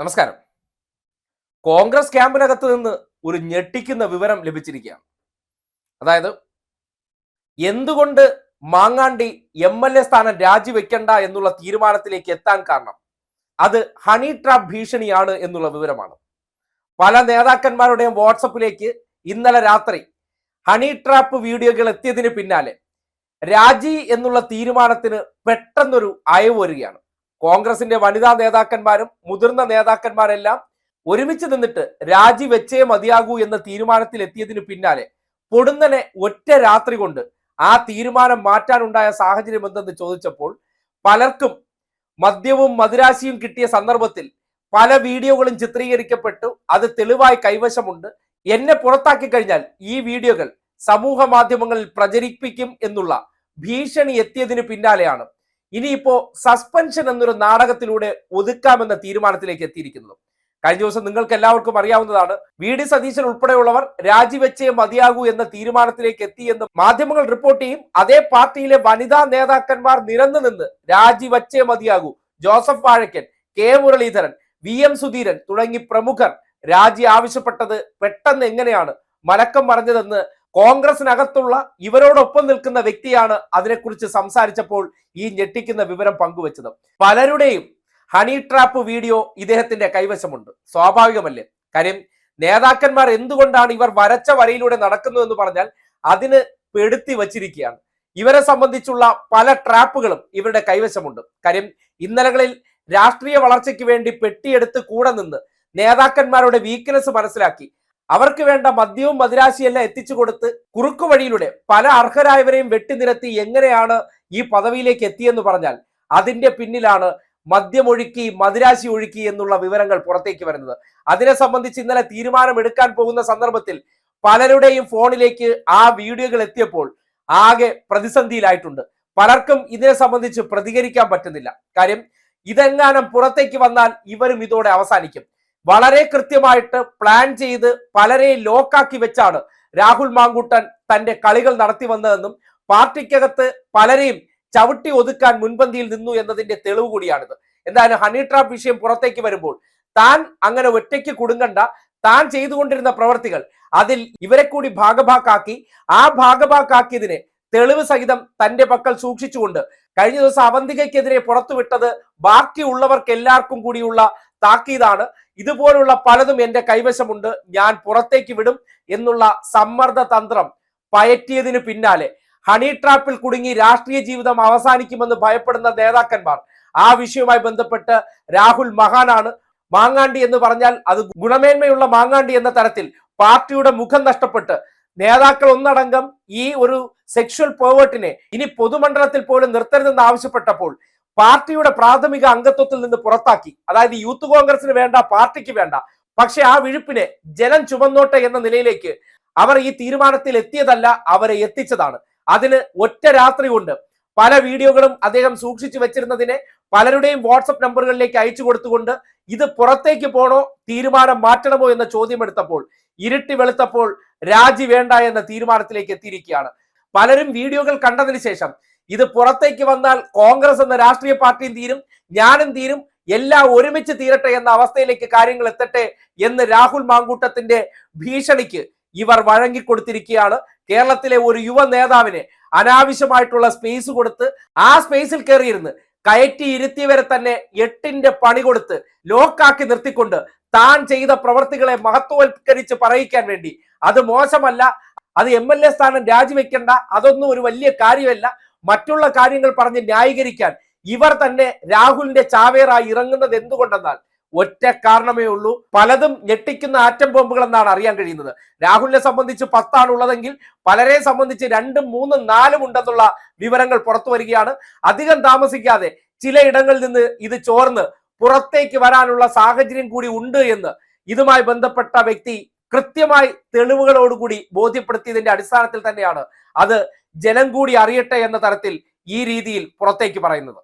നമസ്കാരം. കോൺഗ്രസ് ക്യാമ്പിനകത്ത് നിന്ന് ഒരു ഞെട്ടിക്കുന്ന വിവരം ലഭിച്ചിരിക്കുകയാണ്. അതായത് എന്തുകൊണ്ട് മാങ്ങാണ്ടി എം എൽ എ സ്ഥാനം രാജിവെക്കണ്ട എന്നുള്ള തീരുമാനത്തിലേക്ക് എത്താൻ കാരണം? അത് ഹണി ട്രാപ്പ് ഭീഷണിയാണ് എന്നുള്ള വിവരമാണ്. പല നേതാക്കന്മാരുടെയും വാട്സപ്പിലേക്ക് ഇന്നലെ രാത്രി ഹണി ട്രാപ്പ് വീഡിയോകൾ എത്തിയതിന് പിന്നാലെ രാജി എന്നുള്ള തീരുമാനത്തിന് പെട്ടെന്നൊരു അയവ് വരികയാണ്. കോൺഗ്രസിന്റെ വനിതാ നേതാക്കന്മാരും മുതിർന്ന നേതാക്കന്മാരെല്ലാം ഒരുമിച്ച് നിന്നിട്ട് രാജിവെച്ചേ മതിയാകൂ എന്ന തീരുമാനത്തിൽ എത്തിയതിനു പിന്നാലെ പൊടുന്നനെ ഒറ്റ രാത്രി കൊണ്ട് ആ തീരുമാനം മാറ്റാനുണ്ടായ സാഹചര്യം എന്തെന്ന് ചോദിച്ചപ്പോൾ പലർക്കും മദ്യവും മദിരാശിയും കിട്ടിയ സന്ദർഭത്തിൽ പല വീഡിയോകളും ചിത്രീകരിക്കപ്പെട്ടു. അത് തെളിവായി കൈവശമുണ്ട്. എന്നെ പുറത്താക്കി കഴിഞ്ഞാൽ ഈ വീഡിയോകൾ സമൂഹ മാധ്യമങ്ങളിൽ പ്രചരിപ്പിക്കും എന്നുള്ള ഭീഷണി എത്തിയതിനു പിന്നാലെയാണ്. ഇനിയിപ്പോ സസ്പെൻഷൻ എന്നൊരു നാടകത്തിലൂടെ ഒതുക്കാമെന്ന തീരുമാനത്തിലേക്ക് എത്തിയിരിക്കുന്നത് കഴിഞ്ഞ ദിവസം നിങ്ങൾക്ക് എല്ലാവർക്കും അറിയാവുന്നതാണ് വി ഡി സതീശൻ ഉൾപ്പെടെയുള്ളവർ രാജിവെച്ചേ മതിയാകൂ എന്ന തീരുമാനത്തിലേക്ക് എത്തി എന്ന് മാധ്യമങ്ങൾ റിപ്പോർട്ട് ചെയ്യും. അതേ പാർട്ടിയിലെ വനിതാ നേതാക്കന്മാർ നിരന്നു നിന്ന് രാജിവെച്ചേ മതിയാകൂ. Joseph Vazhakkan K Muraleedharan V M Sudheeran തുടങ്ങി പ്രമുഖർ രാജി ആവശ്യപ്പെട്ടത് പെട്ടെന്ന് എങ്ങനെയാണ്? മലക്കം പറഞ്ഞതെന്ന് കോൺഗ്രസിനകത്തുള്ള ഇവരോടൊപ്പം നിൽക്കുന്ന വ്യക്തിയാണ് അതിനെക്കുറിച്ച് സംസാരിച്ചപ്പോൾ ഈ ഞെട്ടിക്കുന്ന വിവരം പങ്കുവച്ചത്. പലരുടെയും ഹണി ട്രാപ്പ് വീഡിയോ ഇദ്ദേഹത്തിന്റെ കൈവശമുണ്ട്. സ്വാഭാവികമല്ലേ? കാര്യം നേതാക്കന്മാർ എന്തുകൊണ്ടാണ് ഇവർ വരച്ച വരയിലൂടെ നടക്കുന്നു എന്ന് പറഞ്ഞാൽ അതിന് പെടുത്തി വച്ചിരിക്കുകയാണ്. ഇവരെ സംബന്ധിച്ചുള്ള പല ട്രാപ്പുകളും ഇവരുടെ കൈവശമുണ്ട്. കാര്യം ഇന്നലകളിൽ രാഷ്ട്രീയ വളർച്ചയ്ക്ക് വേണ്ടി പെട്ടിയെടുത്ത് കൂടെ നിന്ന് നേതാക്കന്മാരുടെ വീക്ക്നെസ് മനസ്സിലാക്കി അവർക്ക് വേണ്ട മദ്യവും മദിരാശിയെല്ലാം എത്തിച്ചു കൊടുത്ത് കുറുക്കു വഴിയിലൂടെ പല അർഹരായവരെയും വെട്ടിനിരത്തി എങ്ങനെയാണ് ഈ പദവിയിലേക്ക് എത്തിയെന്ന് പറഞ്ഞാൽ അതിന്റെ പിന്നിലാണ് മദ്യമൊഴുക്കി മദിരാശി ഒഴുക്കി എന്നുള്ള വിവരങ്ങൾ പുറത്തേക്ക് വരുന്നത്. അതിനെ സംബന്ധിച്ച് ഇന്നലെ തീരുമാനമെടുക്കാൻ പോകുന്ന സന്ദർഭത്തിൽ പലരുടെയും ഫോണിലേക്ക് ആ വീഡിയോകൾ എത്തിയപ്പോൾ ആകെ പ്രതിസന്ധിയിലായിട്ടുണ്ട്. പലർക്കും ഇതിനെ സംബന്ധിച്ച് പ്രതികരിക്കാൻ പറ്റുന്നില്ല. കാര്യം ഇതെങ്ങാനും പുറത്തേക്ക് വന്നാൽ ഇവരും ഇതോടെ അവസാനിക്കും. വളരെ കൃത്യമായിട്ട് പ്ലാൻ ചെയ്ത് പലരെയും ലോക്കാക്കി വെച്ചാണ് രാഹുൽ മാങ്കൂട്ടൻ തന്റെ കളികൾ നടത്തി വന്നതെന്നും പാർട്ടിക്കകത്ത് പലരെയും ചവിട്ടി ഒതുക്കാൻ മുൻപന്തിയിൽ നിന്നു എന്നതിന്റെ തെളിവ് കൂടിയാണിത്. എന്തായാലും ഹണി ട്രാപ്പ് വിഷയം പുറത്തേക്ക് വരുമ്പോൾ താൻ അങ്ങനെ ഒറ്റയ്ക്ക് കുടുങ്ങണ്ട. താൻ ചെയ്തുകൊണ്ടിരുന്ന പ്രവർത്തികൾ അതിൽ ഇവരെ കൂടി ഭാഗഭാക്കാക്കി. ആ ഭാഗഭാക്കാക്കിയതിനെ തെളിവ് സഹിതം തന്റെ പക്കൽ സൂക്ഷിച്ചുകൊണ്ട് കഴിഞ്ഞ ദിവസം അവന്തികയ്ക്കെതിരെ പുറത്തുവിട്ടത് ബാക്കിയുള്ളവർക്ക് എല്ലാവർക്കും കൂടിയുള്ള താക്കീതാണ്. ഇതുപോലുള്ള പലതും എന്റെ കൈവശമുണ്ട് ഞാൻ പുറത്തേക്ക് വിടും എന്നുള്ള സമ്മർദ്ദ തന്ത്രം പയറ്റിയതിനു പിന്നാലെ ഹണി ട്രാപ്പിൽ കുടുങ്ങി രാഷ്ട്രീയ ജീവിതം അവസാനിക്കുമെന്ന് ഭയപ്പെടുന്ന നേതാക്കന്മാർ. ആ വിഷയവുമായി ബന്ധപ്പെട്ട് രാഹുൽ മഹാനാണ് മാങ്ങാണ്ടി എന്ന് പറഞ്ഞാൽ അത് ഗുണമേന്മയുള്ള മാങ്ങാണ്ടി എന്ന തരത്തിൽ പാർട്ടിയുടെ മുഖം നഷ്ടപ്പെട്ട് നേതാക്കൾ ഒന്നടങ്കം ഈ ഒരു സെക്ഷൽ പോവേർട്ടിനെ ഇനി പൊതുമണ്ഡലത്തിൽ പോലും നിർത്തരുതെന്ന് ആവശ്യപ്പെട്ടപ്പോൾ പാർട്ടിയുടെ പ്രാഥമിക അംഗത്വത്തിൽ നിന്ന് പുറത്താക്കി. അതായത് യൂത്ത് കോൺഗ്രസിന് വേണ്ട പാർട്ടിക്ക് വേണ്ട. പക്ഷെ ആ വിഴുപ്പിനെ ജലം ചുമന്നോട്ടെ എന്ന നിലയിലേക്ക് അവർ ഈ തീരുമാനത്തിൽ എത്തിയതല്ല അവരെ എത്തിച്ചതാണ്. അതിന് ഒറ്റ രാത്രി കൊണ്ട് പല വീഡിയോകളും അദ്ദേഹം സൂക്ഷിച്ചു വെച്ചിരുന്നതിനെ പലരുടെയും വാട്സപ്പ് നമ്പറുകളിലേക്ക് അയച്ചു കൊടുത്തുകൊണ്ട് ഇത് പുറത്തേക്ക് പോണോ തീരുമാനം മാറ്റണമോ എന്ന ചോദ്യം എടുത്തപ്പോൾ ഇരുട്ടി വെളുത്തപ്പോൾ രാജി വേണ്ട എന്ന തീരുമാനത്തിലേക്ക് എത്തിയിരിക്കുകയാണ്. പലരും വീഡിയോകൾ കണ്ടതിന് ശേഷം ഇത് പുറത്തേക്ക് വന്നാൽ കോൺഗ്രസ് എന്ന രാഷ്ട്രീയ പാർട്ടിയും തീരും ഞാനും തീരും എല്ലാം ഒരുമിച്ച് തീരട്ടെ എന്ന അവസ്ഥയിലേക്ക് കാര്യങ്ങൾ എത്തട്ടെ എന്ന് രാഹുൽ മാങ്കൂട്ടത്തിന്റെ ഭീഷണിക്ക് ഇവർ വഴങ്ങിക്കൊടുത്തിരിക്കുകയാണ്. കേരളത്തിലെ ഒരു യുവ നേതാവിനെ അനാവശ്യമായിട്ടുള്ള സ്പേസ് കൊടുത്ത് ആ സ്പേസിൽ കയറിയിരുന്ന് കയറ്റി ഇരുത്തിയവരെ തന്നെ എട്ടിന്റെ പണി കൊടുത്ത് ലോക്കാക്കി നിർത്തിക്കൊണ്ട് താൻ ചെയ്ത പ്രവർത്തികളെ മഹത്വവൽക്കരിച്ച് പറയിക്കാൻ വേണ്ടി. അത് മോശമല്ല. അത് എം എൽ എ സ്ഥാനം രാജിവെക്കേണ്ട. അതൊന്നും ഒരു വലിയ കാര്യമല്ല. മറ്റുള്ള കാര്യങ്ങൾ പറഞ്ഞ് ന്യായീകരിക്കാൻ ഇവർ തന്നെ രാഹുലിന്റെ ചാവേറായി ഇറങ്ങുന്നത് എന്തുകൊണ്ടെന്നാൽ ഒറ്റ കാരണമേ ഉള്ളൂ. പലതും ഞെട്ടിക്കുന്ന ആറ്റം ബോംബുകൾ എന്നാണ് അറിയാൻ കഴിയുന്നത്. രാഹുലിനെ സംബന്ധിച്ച് പത്താണ് ഉള്ളതെങ്കിൽ പലരെ സംബന്ധിച്ച് രണ്ടും മൂന്നും നാലും ഉണ്ടെന്നുള്ള വിവരങ്ങൾ പുറത്തു വരികയാണ്. അധികം താമസിക്കാതെ ചിലയിടങ്ങളിൽ നിന്ന് ഇത് ചോർന്ന് പുറത്തേക്ക് വരാനുള്ള സാഹചര്യം കൂടി ഉണ്ട് എന്ന്. ഇതുമായി ബന്ധപ്പെട്ട വ്യക്തി കൃത്യമായി തെളിവുകളോടുകൂടി ബോധ്യപ്പെടുത്തിയതിന്റെ അടിസ്ഥാനത്തിൽ തന്നെയാണ് അത് ജനം കൂടി അറിയട്ടെ എന്ന തരത്തിൽ ഈ രീതിയിൽ പുറത്തേക്ക് പറയുന്നത്.